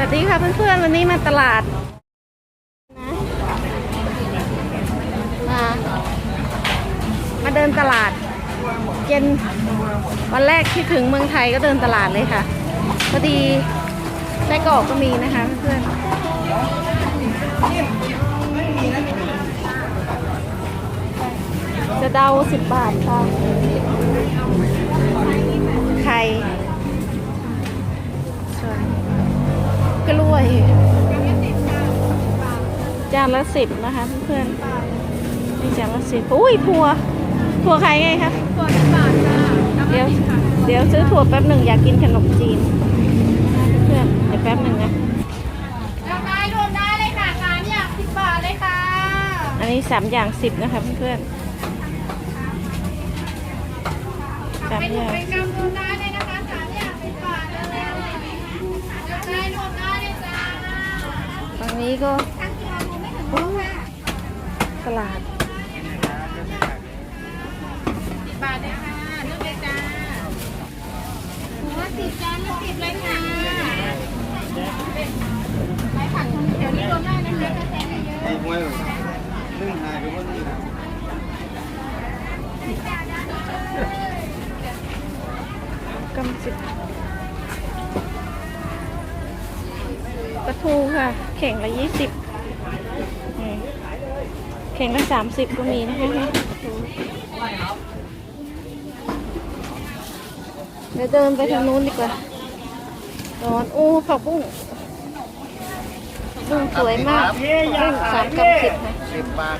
วัสดีค่ะเพื่อนๆ วันนี้มาตลาดนะ มา มาเดินตลาด เย็นวันแรกที่ถึงเมืองไทยก็เดินตลาดเลยค่ะพอดีไส้กรอกก็มีนะคะเพื่อนจะเดาสิบบาทค่ะไข่ กล้วยจานละสิบนะคะเพื่อนๆนี่จานละสิบอุ้ยถั่วถั่วขายไงคะตัวสิบบาทจ้าเดี๋ยวเดี๋ยวซื้อถั่วแป๊บหนึ่งอยากกินขนมจีนนะคะเพื่อนๆเดี๋ยวแป๊บหนึ่งนะราคารวมได้เลยค่ะสามอย่างสิบบาทเลยค่ะ อันนี้สามอย่างสิบนะคะเพื่อนๆสามเป็นอย่าง งนี้ก็ทั้งกิโลรวมไม่ถึงโลค่ะตลาดสิบบาทเลยค่ะเลือกเลยจ้าหัวสิบจานละสิบเลยค่ะไปผักตรงแถวนี้รวมได้นะคะจะแซงเยอะไอ้มวยนึ่งหายไปว่านี่นะกำสิบ ลาทูค่ะเข่งละยี่สิบเข่งละสามสิบก็มีนะคะเดี๋ยวเดินไปทางนู้นดีกว่าร้อนอู้ผักบุ้งผักบุ้งสวยมากผักบุ้งสามกำสิบนะสิบบาท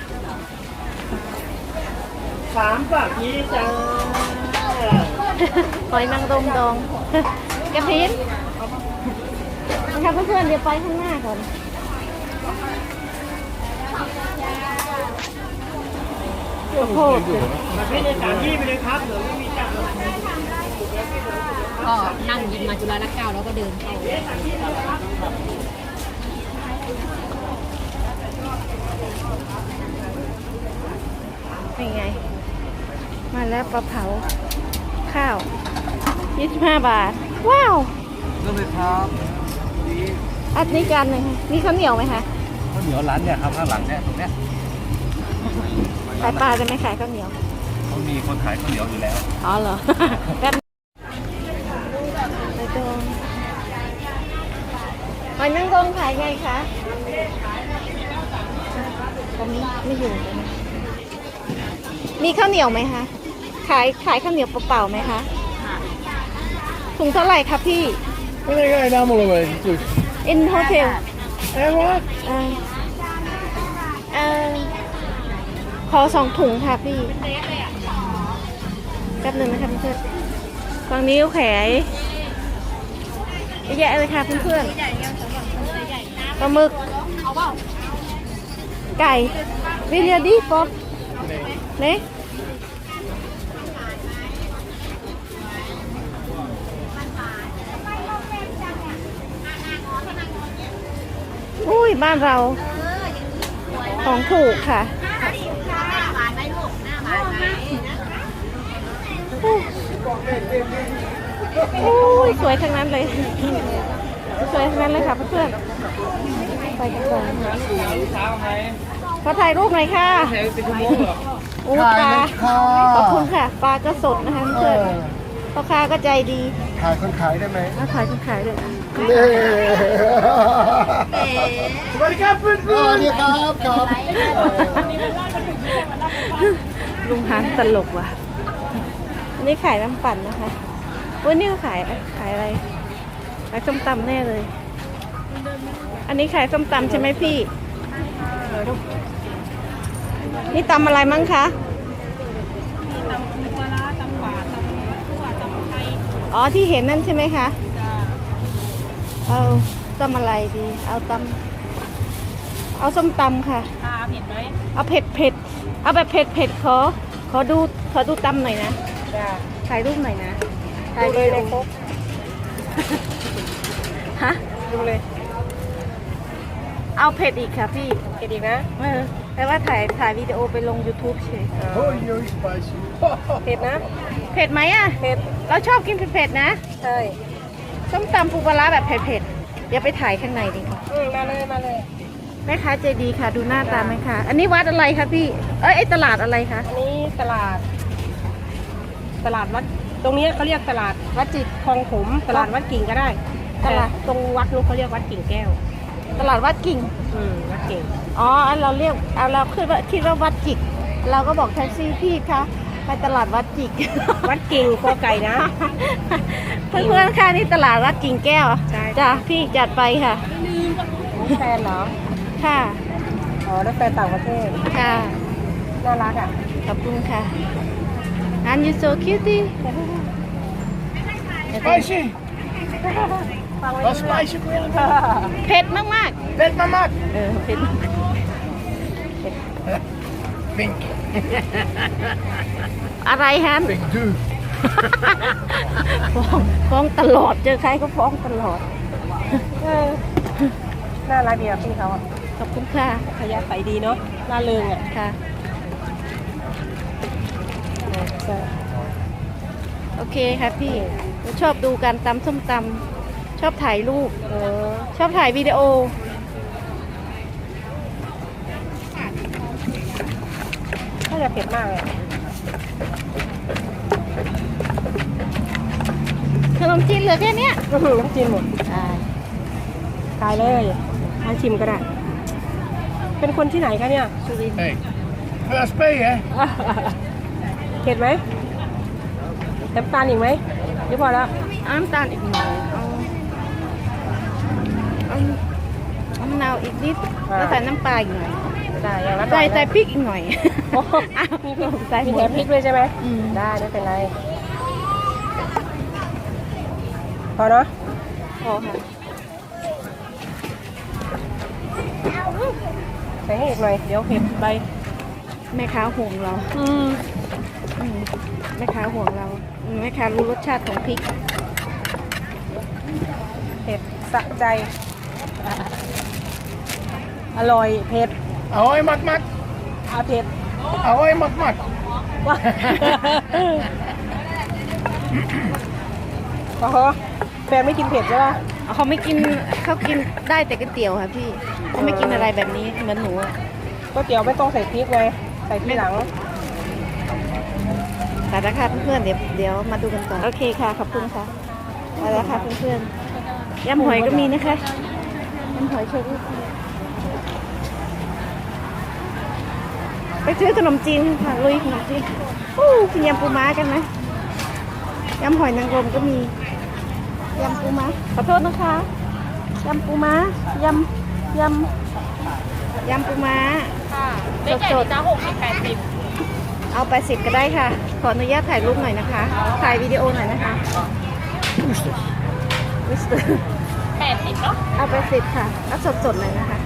สามบาทนี้จ้าหอยนางรมดองกระพินนะ คะเพื่อนๆเดี๋ยวไปข้างหน้าก่อนข้โพดมาพี่ในสามยี่ไปเลยครับเหลือไม่มีจับก็นั่งยินมาจุฬาลักเก้าแล้วก็เดินเข้าเป็นไง มาแล้วปลาเผา ข้าว 25 บาท ว้าว เริ่มเลยครับ อันนี้จานหนึ่งค่ะมีข้าวเหนียวไหมคะข้าวเหนียวร้านเนี่ยครับข้างหลังเนี่ยตรงเนี้ยขายปลาจะไม่ขายข้าวเหนียวเขามีคนขายข้าวเหนียวอยู่แล้วอ๋อเหรอแป๊บไปจองหอยนางรมขายไงคะผมไม่อยู่เลยนะมีข้าวเหนียวไหมคะขายขายข้าวเหนียวเปล่าๆไหมคะถุงเท่าไหร่คะพี่ ไม่ได้ง่ายนะมเลย in hotel เอ้วะเออเออขอสองถุงค่ะพี่แป๊บหนึ่งนะคะเพื่อนๆฝั่งนี้เขาขายเยอะแยะเลยค่ะเพื่อนๆปลาหมึกไก่วิเลียดีป๊อปเน่ อุ้ยบ้านเราของถูกค่ะโอ้ยสวยทั้งนั้นเลย สวยทั้งนั้นเลยค่ะเพื่อนๆไปกันก่อนเช้าไหมขอถ่ายรูปหน่อยค่ะแถวสิบชั่วโมงเหรออู้ปลาขอบคุณค่ะ ปลาก็สดนะคะเพื่อนๆพ่อค้าก็ใจดี ขายคนขายได้ไหมมาขายคนขายด้วยเน่ สวัสดีครับเพื่อนสวัสดีครับครับลุงฮันตลกว่ะอันนี้ขายน้ำปั่นนะคะวันนี้เขาขายขายอะไรขายส้มตำแน่เลย อันนี้ขายส้มตำใช่ไหมพี่ นี่ตำอะไรมั้งคะตำปูปลาร้าตำหวานตำขั่วตำไทยอ๋อที่เห็นนั่นใช่ไหมคะ เอา ตำอะไรดี เอาตำเอาส้มตำค่ะปลาเผ็ดไหมเอาเผ็ดเผ็ดเอาแบบเผ็ดเผ็ดขอ ขอดูขอดูตำหน่อยนะจ้าถ่ายรูปหน่อยนะถ่ายเลยเลยครบฮะดูเลย เอาเผ็ดอีกค่ะพี่เผ็ดอีกนะเออแต่ว่าถ่ายถ่ายวิดีโอไปลง YouTube เฉยโอ้ยยูสไปซี่เผ็ดนะ เผ็ดไหมอะ เผ็ด เราชอบกินเผ็ดๆนะ ใช่ ส้มตำปูปลาร้าแบบเผ็ด เดี๋ยวไปถ่ายข้างในดีกว่าอืมมาเลยมาเลยแม่ค้าใจดีค่ะ ดูหน้าตาแม่ค้าอันนี้วัดอะไรคะพี่ เอ้ยไอ้ตลาดอะไรคะอันนี้ตลาด ตลาดวัด ตรงนี้เขาเรียกตลาดวัดจิตคลองถมตลาดวัดกิ่งก็ได้ตลาดแต่ตรงวัดนู้นเขาเรียกวัดกิ่งแก้ว ตลาดวัดกิ่ง อืมวัดกิ่งอ๋อเราเรียกเอาเราคิดว่าคิดว่าวัดจิก เราก็บอกแท็กซี่พี่คะ ไปตลาดวัดจิก วัดกิ่งโกไก่นะ เพื่อนๆค่ะนี่ตลาดวัดกิ่งแก้วใช่ จ้ะพี่จัดไปค่ะ แฟนเหรอ ค่ะอ๋อแล้วแฟนต่างประเทศ ค่ะ น่ารักอะ ขอบคุณค่ะ and you so cutie Spicy. ฟังไว้ Wat spicy kun je aan เผ็ดมาก Vet mama. ๆเออเผ็ด Pink. อะไรฮะ Pink du. ฟ้องฟ้องตลอดเจอใครก็ฟ้องตลอดเออน่ารักดีอะพี่เขาอะขอบคุณค่ะขยันไปดีเนาะน่าเริงอะค่ะใช่โอเคค่ะพี่ชอบดูการตำส้มตำชอบถ่ายรูปเออชอบถ่ายวิดีโอ ถ้า จะเผ็ดมากเลยขนมจีนเหลือแค่เนี้ยอื้อหือน้ำจิ้มหมดใช่ตายเลยให้ชิมก็ได้ เป็นคนที่ไหนคะเนี่ยสุรินทร์ Hey. VSP hè? เผ็ดไหมน้ำตาลอีกไหมหรือพอแล้ว เอาน้ำตาลอีกหน่อยเอาเอาเอามะนาวอีกนิดแล้วใส่น้ำปลาอีกหน่อย ได้อย่างละหน่ใส่อยใส่พริกอีกหน่อยโอ้โหอ้าวมีพริกใส่มีหมแถดมพริกด้วยใช่ไหมอืม ได้ไม่เป็นไร พอเนาะพอค่ะใส่ให้อีกหน่อย เดี๋ยวเผ็ดไปแม่ค้าห่วงเราอืมอืมแม่ค้าห่วงเราอืมแม่ค้ารู้รสชาติของพริก เผ็ดสะใจ อร่อยเผ็ด Ahoy mak mak. อาเผ็ด Ahoy mak mak. ว้าโอ้โหแฟนไม่กินเผ็ดใช่ป่ะเขาไม่กินเขากินได้แต่ก๋วยเตี๋ยวค่ะพี่เขาไม่กินอะไรแบบนี้เหมือนหนูอะก๋วยเตี๋ยวไม่ต้องใส่พริกไงใส่ทีหลังแต่ละค่ะเพื่อนๆเดี๋ยวเดี๋ยวมาดูกันก่อนโอเคค่ะขอบคุณค่ะไปแล้วค่ะเพื่อนๆยำหอยก็มีนะคะยำหอยเชอรี่ ไปซื้อขนมจีนค่ะลุยขนมจีนอู้กินยำปูม้ากันไหมยำหอยนางรมก็มียำปูม้าขอโทษนะคะยำปูม้ายำยำยำปูม้าสดๆจ้าหกสิบแปดสิบเอาไปสิบก็ได้ค่ะ ขออนุญาตถ่ายรูปหน่อยนะคะ ถ่ายวิดีโอหน่อยนะคะวิสเตอร์แปดสิบเนาะเอาไปสิบค่ะแล้วสดๆหน่อยนะคะ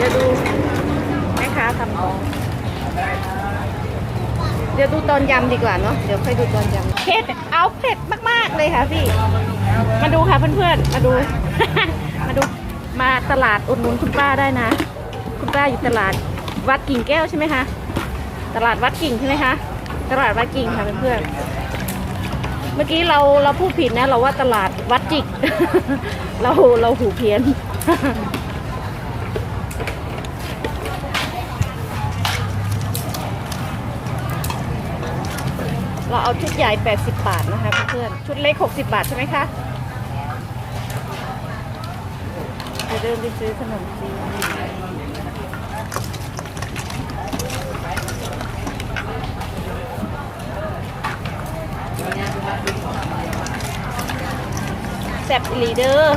ดี๋ยวดูแม่ค้าทำของเดี๋ยวดูตอนยำดีกว่าเนาะเดี๋ยวค่อยดูตอนยำเผ็ดเอาเผ็ดมากๆเลยค่ะพี่ มาดูค่ะเพื่อนๆมาดู มาดูมาตลาดอุดหนุนคุณป้าได้นะ คุณป้าอยู่ตลาดวัดกิ่งแก้วใช่ไหมคะตลาดวัดกิ่งใช่ไหมคะตลาดวัดกิ่งค่ะเพื่อนๆเมื่อกี้เราเราพูดผิดนะ เราว่าตลาดวัดจิก เราเราหูเพี้ยน เราเอาชุดใหญ่ 80 บาทนะคะเพื่อนๆชุดเล็ก 60 บาทใช่ไหมคะจะเดินไปซื้อขนมจีนแซ่บลีเดอร์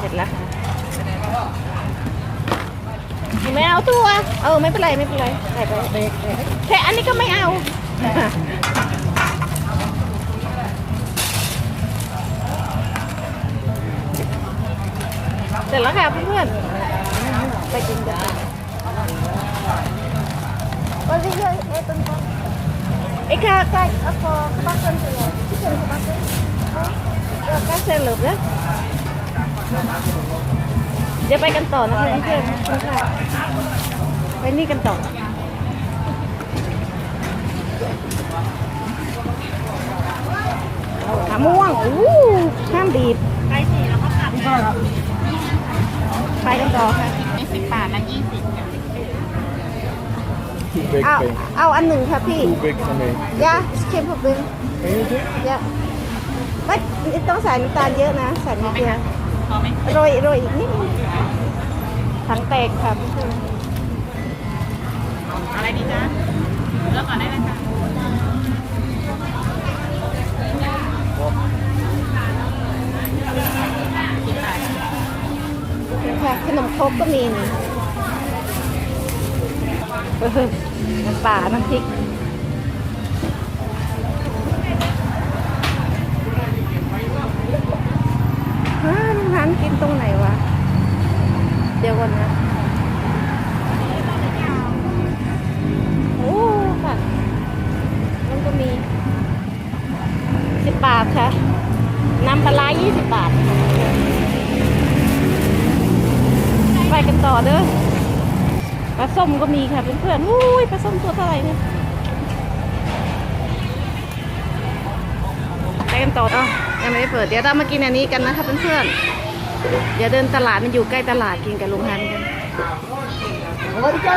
เสร็จแล้วค่ะไม่เอา ตัว เออไม่เป็นไรไม่เป็นไรใส่ไปแค่อันนี้ก็ไม่เอาเสร็จแล้วค่ะเพื่อนๆไปกินกันวันนี้เยอะเอ๊ะต้นไม้เอ้ค่ะใกล้เอาพอบ้านคนเดียวที่เจอบ้านคนเส้นเหลือบนะ เดี๋ยวไปกันต่อนะคะเพื่อนๆค่ะไปนี่กันต่อมะม่วงอู้ห้ามบีบไปสี่แล้วก็กลับไปกันต่อค่ะไม่สิบบาทละยี่สิบ Too big เอา thing. เอาอันหนึ่งค่ะพี่ Too big for me. ยาเค็มผมดึง Can you do? ยาไม่ต้องใส่น้ำตาลเยอะนะ ใส่นิดเดียว พอไหมโรยโรยอีกนิดนึงถังแตกค่ะอะไรดีจ๊ะเลือกก่อนได้เลยค่ะค่ะขนมครกก็มีนี่เออน้ำปลาน้ำพริกฮะันกินตรงไหนวะ เดี๋ยวก่อนนะโอ้ค่ะ มันก็มีสิบบาทค่ะ น้ำปลาร้ายี่สิบบาท ไปกันต่อเด้อปลาส้มก็มีค่ะเพื่อนๆอุ้ยปลาส้มตัวเท่าไหร่เนี่ยไปกันต่ออ๋อยังไม่ได้เปิด เดี๋ยวเรามากินอันนี้กันนะคะเพื่อนๆ อย่าเดินตลาดมันอยู่ใกล้ตลาดกินกับลุงฮันกัน Let it go.